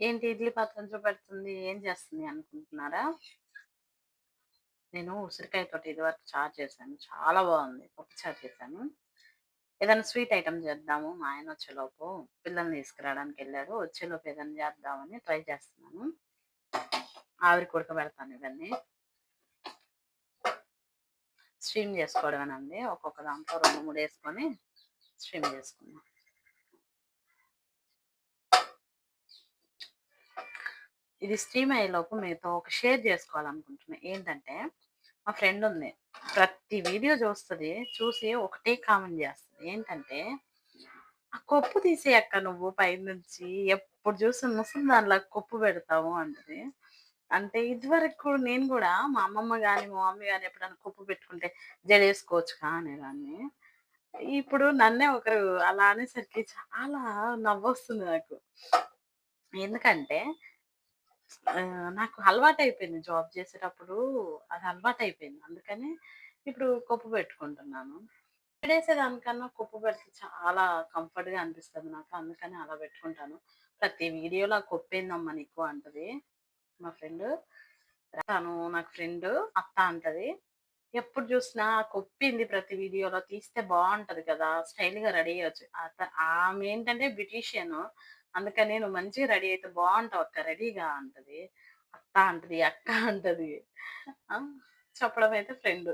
ఏంటి ఇడ్లీ పాత్ర చూపెడుతుంది ఏం చేస్తుంది అనుకుంటున్నారా? నేను ఉసిరికాయతోటి ఇదివరకు చారు చేశాను చాలా బాగుంది పప్పు చారు చేశాను. ఏదైనా స్వీట్ ఐటమ్ చేద్దాము మా ఆయన వచ్చేలోపు పిల్లల్ని తీసుకురావడానికి వెళ్ళారు వచ్చేలోపు ఏదైనా చేద్దామని ట్రై చేస్తున్నాను. ఆవిరి ఉడకబెడతాను ఇవన్నీ. స్ట్రీమ్ చేసుకోవడమేనండి ఒక్కొక్క దాంట్లో రెండు మూడు వేసుకొని స్ట్రీమ్ చేసుకున్నాం ఇది స్ట్రీమ్ అయ్యేలోపు మీతో ఒక షేర్ చేసుకోవాలనుకుంటున్నాను ఏంటంటే మా ఫ్రెండ్ ఉంది. ప్రతి వీడియో చూస్తుంది చూసి ఒకటే కామెంట్ చేస్తుంది. ఏంటంటే ఆ కొప్పు తీసేయక్క నువ్వు పైనుంచి. ఎప్పుడు చూసి ముసలి దానిలో కొప్పు పెడతావు అంటది. అంటే ఇదివరకు నేను కూడా మా అమ్మమ్మ కానీ మా మమ్మీ కానీ ఎప్పుడైనా కొప్పు పెట్టుకుంటే జడేసుకోవచ్చు అనేదాన్ని. ఇప్పుడు నన్నే ఒకరు అలా అనేసరికి చాలా నవ్వొస్తుంది నాకు. ఎందుకంటే నాకు అలవాటు అయిపోయింది జాబ్ చేసేటప్పుడు. అది అలవాటు అయిపోయింది అందుకని ఇప్పుడు కొప్పు పెట్టుకుంటున్నాను. పెడేసేదానికన్నా కొప్పు పెడితే చాలా కంఫర్ట్గా అనిపిస్తుంది నాకు. అందుకని అలా పెట్టుకుంటాను. ప్రతి వీడియోలో కొప్పేందమ్మా నీకు అంటది మా ఫ్రెండ్. తను నాకు ఫ్రెండ్ అత్త అంటది. ఎప్పుడు చూసినా కొప్పింది ప్రతి వీడియోలో? తీస్తే బాగుంటది కదా. స్టైల్గా రెడీ అయ్యొచ్చు. ఆమె ఏంటంటే బ్యూటీషియన్. అందుకని నువ్వు మంచిగా రెడీ అయితే బాగుంటావు అక్క రెడీగా అంటది. అత్త అంటది అక్క అంటది. చెప్పడం అయితే ఫ్రెండ్.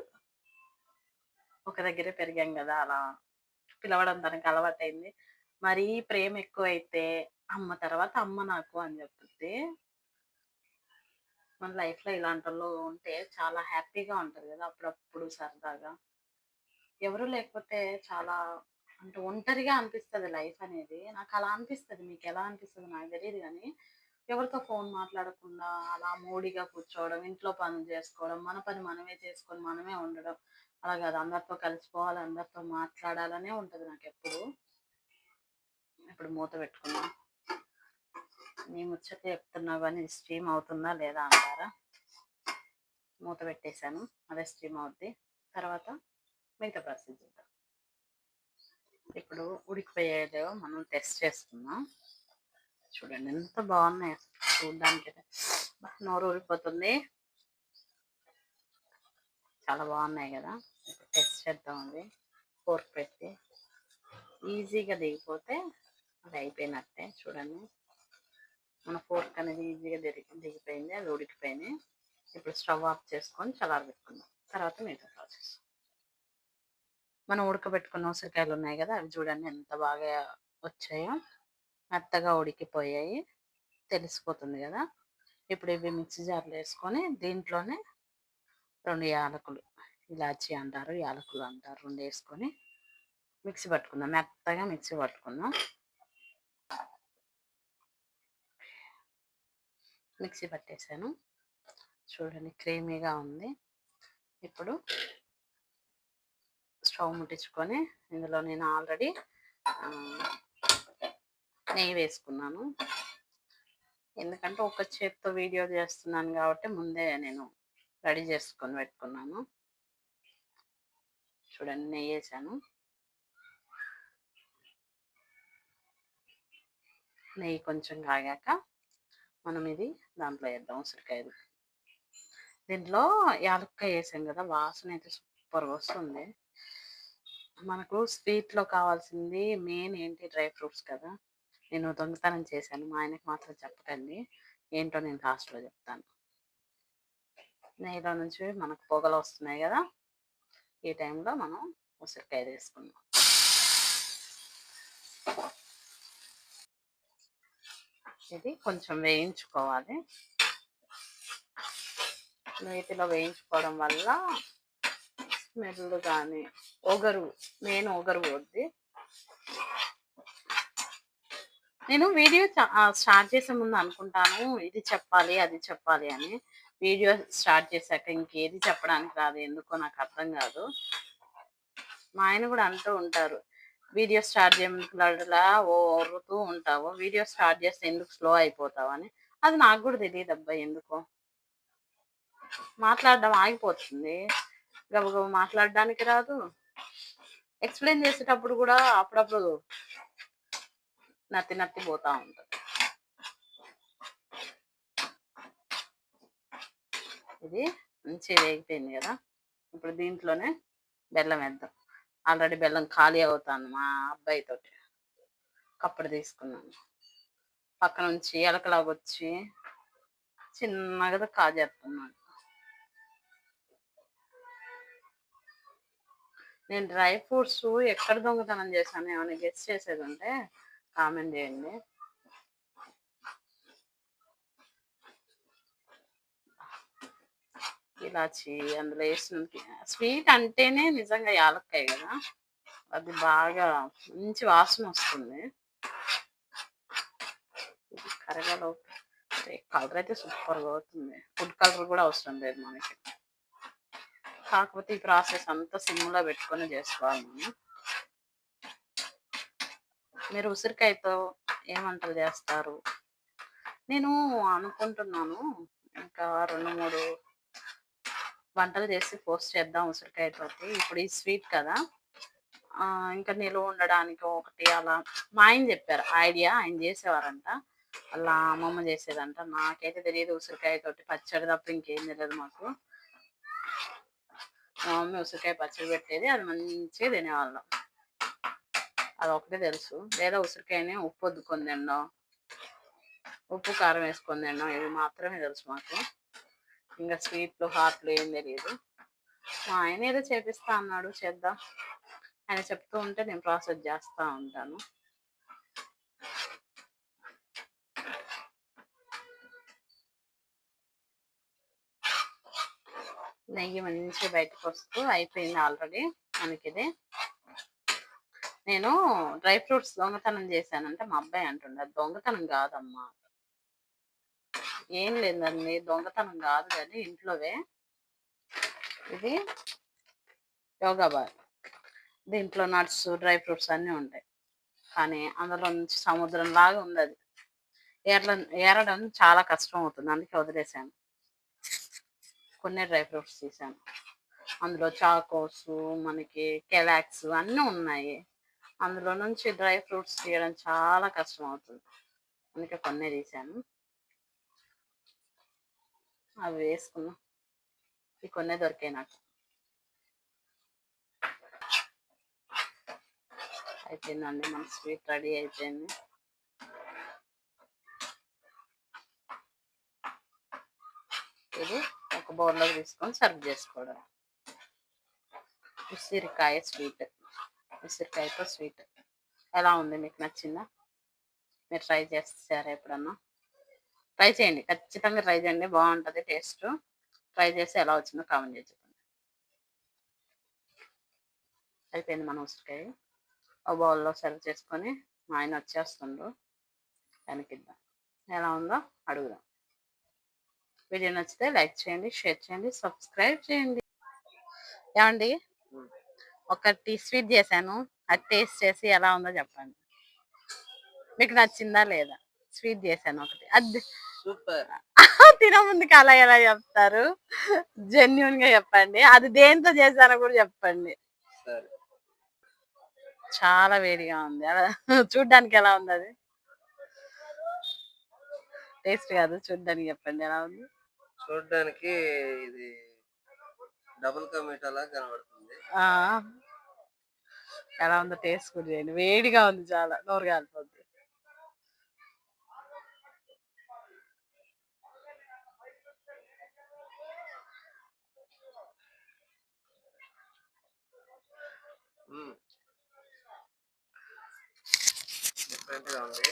ఒక దగ్గరే పెరిగాం కదా అలా పిలవడం దానికి అలవాటైంది. మరీ ప్రేమ ఎక్కువ అయితే అమ్మ తర్వాత అమ్మ నాకు అని చెప్తుంది. మన లైఫ్లో ఇలాంటి ఉంటే చాలా హ్యాపీగా ఉంటది కదా అప్పుడప్పుడు సరదాగా. ఎవరు లేకపోతే చాలా అంటే ఒంటరిగా అనిపిస్తుంది లైఫ్ అనేది. నాకు అలా అనిపిస్తుంది మీకు ఎలా అనిపిస్తుంది నాకు తెలియదు కానీ ఎవరితో ఫోన్ మాట్లాడకుండా అలా మూడిగా కూర్చోవడం ఇంట్లో పనులు చేసుకోవడం మన పని మనమే చేసుకొని మనమే ఉండడం అలా కాదు. అందరితో కలిసిపోవాలి అందరితో మాట్లాడాలనే ఉంటుంది నాకు ఎప్పుడు ఇప్పుడు మూత పెట్టుకున్నా. నీ ముచ్చట చెప్తున్నావు కానీ స్ట్రీమ్ అవుతుందా లేదా అంటారా? మూత పెట్టేశాను అదే స్ట్రీమ్ అవుద్ది. తర్వాత మిగతా ప్రాసెస్ చూద్దాం. ఇప్పుడు ఉడికిపోయేదో మనం టెస్ట్ చేసుకుందాం. చూడండి ఎంత బాగున్నాయి చూడడానికి నోరు ఊరిపోతుంది. చాలా బాగున్నాయి కదా. టెస్ట్ చేద్దాం అది ఫోర్క్ పెట్టి. ఈజీగా దిగిపోతే అది అయిపోయినట్టే. చూడండి. మన ఫోర్క్ అనేది ఈజీగా దిగి దిగిపోయింది అది ఉడికిపోయింది. ఇప్పుడు స్టవ్ ఆఫ్ చేసుకొని చల్లారబెట్టుకుందాం. తర్వాత మిగతా ప్రాసెస్. మనం ఉడకబెట్టుకున్న ఉసిరికాయలు ఉన్నాయి కదా అవి చూడండి ఎంత బాగా వచ్చాయో. మెత్తగా ఉడికిపోయాయి. తెలిసిపోతుంది కదా. ఇప్పుడు ఇవి మిక్సీ జార్లో వేసుకొని దీంట్లోనే రెండు యాలకులు ఇలాచి అంటారు యాలకులు అంటారు రెండు వేసుకొని మిక్సీ పట్టుకుందాం. మెత్తగా మిక్సీ పట్టుకుందాం. మిక్సీ పట్టేశాను చూడండి క్రీమీగా ఉంది. ఇప్పుడు స్టవ్ ముట్టించుకొని ఇందులో నేను ఆల్రెడీ నెయ్యి వేసుకున్నాను. ఎందుకంటే ఒక చేత్తో వీడియో చేస్తున్నాను కాబట్టి ముందే నేను రెడీ చేసుకొని పెట్టుకున్నాను. చూడండి నెయ్యి వేసాను. నెయ్యి కొంచెం కాగాక మనం ఇది దాంట్లో వేద్దాం ఉసిరికాయలు. దీంట్లో యాలక్కాయ వేసాం కదా వాసన అయితే సూపర్గా వస్తుంది. మనకు స్వీట్లో కావాల్సింది మెయిన్ ఏంటి డ్రై ఫ్రూట్స్ కదా! నేను దొంగతనం చేశాను మా ఆయనకు మాత్రం చెప్పకండి. ఏంటో నేను లాస్ట్లో చెప్తాను. నెయ్యిలో నుంచి మనకు పొగలు వస్తున్నాయి కదా! ఈ టైంలో మనం ఉసిరికాయ తీసుకుందాం. ఇది కొంచెం వేయించుకోవాలి. నేతిలో వేయించుకోవడం వల్ల మెడలు కానీ ఒగరు మెయిన్ ఒగరు పోద్ది నేను వీడియో స్టార్ట్ చేసే ముందు అనుకుంటాను ఇది చెప్పాలి అది చెప్పాలి అని. వీడియో స్టార్ట్ చేశాక ఇంకేది చెప్పడానికి రాదు ఎందుకో నాకు అర్థం కాదు. మా ఆయన కూడా అంటూ ఉంటారు వీడియో స్టార్ట్ చేయలా ఓరుతూ ఉంటావు. వీడియో స్టార్ట్ చేస్తే ఎందుకు స్లో అయిపోతావు? అని. అది నాకు కూడా తెలియదు అబ్బాయి ఎందుకో. మాట్లాడడం ఆగిపోతుంది. గబగబ మాట్లాడడానికి రాదు. ఎక్స్ప్లెయిన్ చేసేటప్పుడు కూడా అప్పుడప్పుడు నత్తి నత్తి పోతా ఉంటుంది. ఇది మంచిగా వేగిపోయింది కదా. ఇప్పుడు దీంట్లోనే బెల్లం వేద్దాం. ఆల్రెడీ బెల్లం ఖాళీ అవుతాను మా అబ్బాయి తోటి. కప్పుడు తీసుకున్నాను. పక్క నుంచి ఎలకలాగొచ్చి చిన్నగా కాజేస్తున్నాను నేను డ్రై ఫ్రూట్స్ ఎక్కడ దొంగతనం చేశాను? ఏమైనా గెస్ట్ చేసేది ఉంటే కామెంట్ చేయండి. ఇలాచి అందులో వేసిన స్వీట్ అంటేనే నిజంగా యాలక్కాయ కదా? అది బాగా మంచి వాసన వస్తుంది. కరగలో కలర్ అయితే సూపర్గా అవుతుంది ఫుడ్ కలర్ కూడా అవసరం లేదు మనకి. కాకపోతే ఈ ప్రాసెస్ అంతా సిమ్లో పెట్టుకొని చేసుకోవాలి మనం. మీరు ఉసిరికాయతో ఏం వంటలు చేస్తారు? నేను అనుకుంటున్నాను ఇంకా రెండు మూడు వంటలు చేసి పోస్ట్ చేద్దాం ఉసిరికాయతో ఇప్పుడు ఈ స్వీట్ కదా ఆ, ఇంకా నిలువ ఉండడానికి ఒకటి అలా మా ఆయన చెప్పారు ఐడియా ఆయన చేసేవారంట. అలా అమ్మమ్మ చేసేదంట. నాకైతే తెలియదు ఉసిరికాయ తోటి పచ్చడి తప్ప ఇంకేం తెలియదు మాకు. మా మమ్మీ ఉసిరికాయ పచ్చడి పెట్టేది. అది మంచిగా తినేవాళ్ళం. అది ఒకటే తెలుసు. లేదా ఉసిరికాయని ఉప్పు వద్దుకొని తినడం. ఉప్పు కారం వేసుకొని తిన్నాం ఇవి మాత్రమే తెలుసు మాకు. ఇంకా స్వీట్లు హాట్లు ఏం తెలియదు మా ఆయన ఏదో చేపిస్తా అన్నాడు. చేద్దాం. ఆయన చెప్తూ ఉంటే నేను ప్రాసెస్ చేస్తా ఉంటాను. నెయ్యి మంచిగా బయటకు వస్తూ అయిపోయింది ఆల్రెడీ మనకి ఇది నేను డ్రై ఫ్రూట్స్ దొంగతనం చేశానంటే మా అబ్బాయి అంటుండే "అది దొంగతనం కాదమ్మా. ఏం లేదండి దొంగతనం కాదు కానీ ఇంట్లోవే. ఇది యోగా బార్. దీంట్లో నట్స్ డ్రై ఫ్రూట్స్ అన్నీ ఉంటాయి. కానీ అందులో నుంచి సముద్రం లాగా ఉంది అది. ఏరడం చాలా కష్టం అవుతుంది అందుకే వదిలేసాను కొన్ని డ్రై ఫ్రూట్స్ తీసాను అందులో చాకోస్ మనకి కెలాక్స్ అన్నీ ఉన్నాయి. అందులో నుంచి డ్రై ఫ్రూట్స్ తీయడం చాలా కష్టం అవుతుంది. అందుకే కొన్ని తీసాను అవి వేసుకున్నాం. ఈ కొన్ని దొరికాయి నాకు. అయిపోయిందండి మన స్వీట్ రెడీ అయిపోయింది. ఇది ఒక బౌల్లో తీసుకొని సర్వ్ చేసుకోవడం ఉసిరికాయ స్వీట్ ఉసిరికాయతో స్వీట్. ఎలా ఉంది? మీకు నచ్చిందా? మీరు ట్రై చేస్తారా ఎప్పుడన్నా? ట్రై చేయండి. ఖచ్చితంగా ట్రై చేయండి. బాగుంటుంది టేస్ట్. ట్రై చేసి ఎలా వచ్చిందో కామెంట్ చేసి చెప్పండి. అయిపోయింది మన ఉసిరికాయ. ఒక బౌల్లో సర్వ్ చేసుకొని మా ఆయన వచ్చేస్తుండ్రు వెనకిద్దాం ఎలా ఉందో అడుగుదాం. వీడియో నచ్చితే లైక్ చేయండి షేర్ చేయండి సబ్స్క్రైబ్ చేయండి. ఏమండి? ఒకటి స్వీట్ చేశాను అది టేస్ట్ చేసి ఎలా ఉందో చెప్పండి. మీకు నచ్చిందా లేదా? స్వీట్ చేశాను ఒకటి. అది సూపర్. తినముందుకు అలా ఎలా చెప్తారు? జెన్యున్గా చెప్పండి. అది దేంతో చేశానో కూడా చెప్పండి. చాలా వేడిగా ఉంది. అలా చూడ్డానికి ఎలా ఉంది అది? టేస్ట్ కాదు చూడ్డానికి చెప్పండి ఎలా ఉంది? చూడడానికి ఇది డబుల్ కమిటా లా కనబడుతుంది. ఆ. ఎలా ఉందో టేస్ట్ కూడా చేయండి వేడిగా ఉంది చాలా నోరు కాలిపోద్ది. డిఫరెంట్గా ఉంది.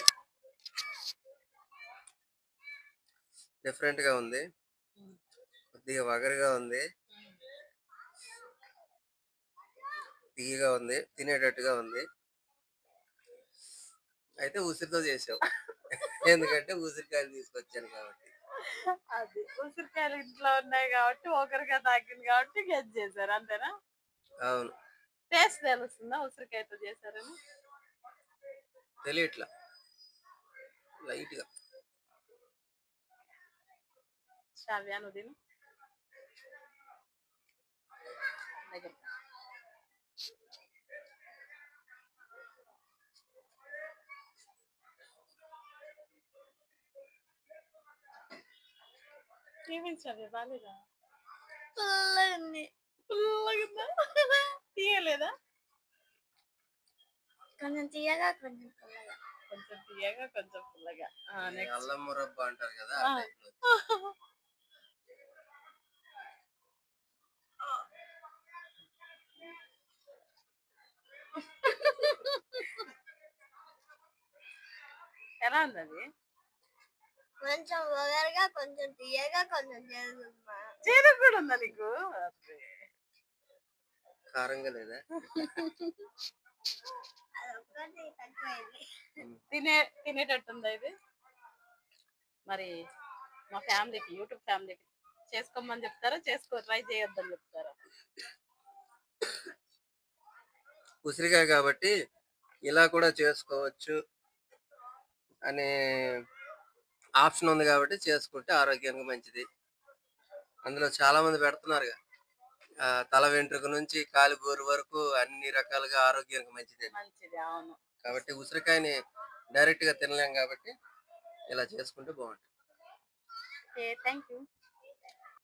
డిఫరెంట్గా ఉంది. కొద్దిగా వగరుగా ఉంది. తీయగా ఉంది. తినేటట్టుగా ఉంది. అయితే ఉసిరితో చేసావు. ఎందుకంటే ఉసిరికాయలు తీసుకొచ్చాను కాబట్టి. అది ఉసిరికాయలు ఇంట్లో ఉన్నాయి కాబట్టి ఒకరిగా తాకింది కాబట్టి గెట్ చేశారు. అంతేనా? అవును. టేస్ట్ తెలుస్తుందా ఉసిరికాయతో చేశారని? తెలియట్లా లైట్గా శ్రావ్య నువ్వు దగ్గర శ్రావ్య బాగాలేదా పుల్లగా తీయలేదా కొంచెం తీయగా కొంచెం పుల్లగా కొంచెం తీయగా కొంచెం పుల్లగా అల్లం మురబ్బ అంటారు కదా ఆ. ఆ type లో. ఎలా ఉంది అది కొంచెం వగరగా కొంచెం తీయగా కొంచెం చేదు కూడా ఉందా నీకు. కారంగా లేదా? తినే తినేటట్టుందా ఇది? మరి మా ఫ్యామిలీకి యూట్యూబ్ ఫ్యామిలీకి చేసుకోమని చెప్తారా? చేసుకో ట్రై చేయొద్దని చెప్తారా? ఉసిరికాయ కాబట్టి ఇలా కూడా చేసుకోవచ్చు అనే ఆప్షన్ ఉంది కాబట్టి చేసుకుంటే ఆరోగ్యానికి మంచిది. అందులో చాలా మంది పెడుతున్నారు తల వెంట్రుక నుంచి కాలిబోరు వరకు అన్ని రకాలుగా ఆరోగ్యానికి మంచిది. కాబట్టి ఉసిరికాయని డైరెక్ట్గా తినలేం కాబట్టి ఇలా చేసుకుంటే బాగుంటుంది. Thank you